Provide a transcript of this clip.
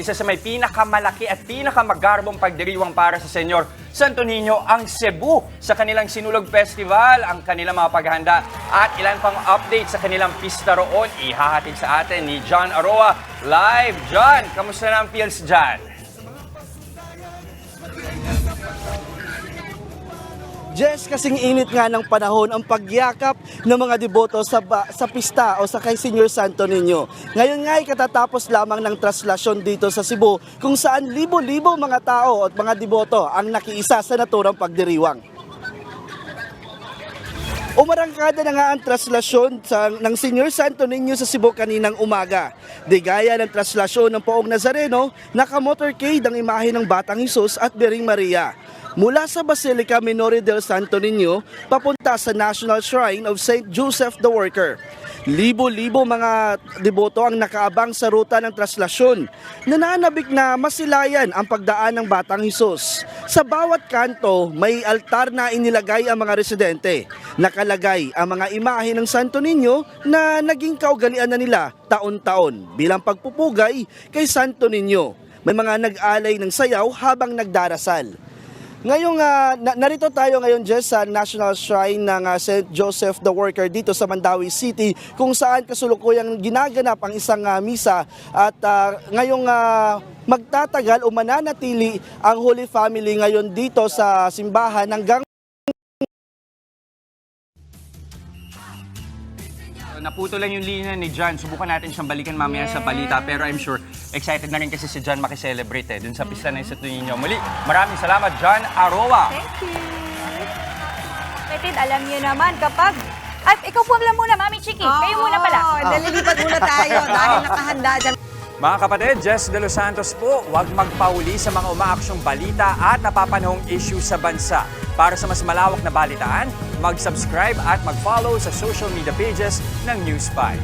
isa sa may pinakamalaki at pinakamagarbong pagdiriwang para sa Senyor Santo Niño ang Cebu sa kanilang Sinulog Festival, ang kanilang mga paghahanda at ilan pang update sa kanilang pista roon ihahatid sa atin ni John Aroa live. John, kamusta na ang feels dyan? Jess, kasing init nga ng panahon ang pagyakap ng mga deboto sa, ba- sa pista o sa kay Senior Santo Niño. Ngayon nga ay katatapos lamang ng traslasyon dito sa Cebu kung saan libo-libo mga tao at mga deboto ang nakiisa sa naturang pagdiriwang. Umarangkada na nga ang traslasyon sa, ng Senior Santo Niño sa Cebu kaninang umaga. Di gaya ng traslasyon ng Poong Nazareno, naka-motorcade ang imahe ng Batang Isus at Bering Maria. Mula sa Basilica Minore del Santo Niño, papunta sa National Shrine of St. Joseph the Worker. Libo-libo mga deboto ang nakaabang sa ruta ng traslasyon. Nananabik na masilayan ang pagdaan ng Batang Hesus. Sa bawat kanto, may altar na inilagay ang mga residente. Nakalagay ang mga imahe ng Santo Niño na naging kaugalian na nila taon-taon bilang pagpupugay kay Santo Niño. May mga nag-alay ng sayaw habang nagdarasal. Ngayong ah, na- narito tayo ngayon Jess sa National Shrine ng ah, St. Joseph the Worker dito sa Mandawi City kung saan kasulukuyang ginaganap ang isang ah, misa at ah, ngayong ah, magtatagal o mananatili ang Holy Family ngayon dito sa simbahan hanggang Naputo lang yung linya ni John. Subukan natin siyang balikan mamaya sa balita. Pero I'm sure excited na rin kasi si John makiselebrate eh. Dun sa pista na Santo Niño. Muli, maraming salamat John Aroa. Thank you. Kapatid, alam niyo naman kapag... At ikaw po lang muna, Mami Chiki. Kayo muna pala. Oo, nalilipat muna tayo dahil nakahanda dyan. Mga kapatid, Jess De Los Santos po, huwag magpauli sa mga umaaksyong balita at napapanahong issue sa bansa. Para sa mas malawak na balitaan, mag-subscribe at mag-follow sa social media pages ng News 5.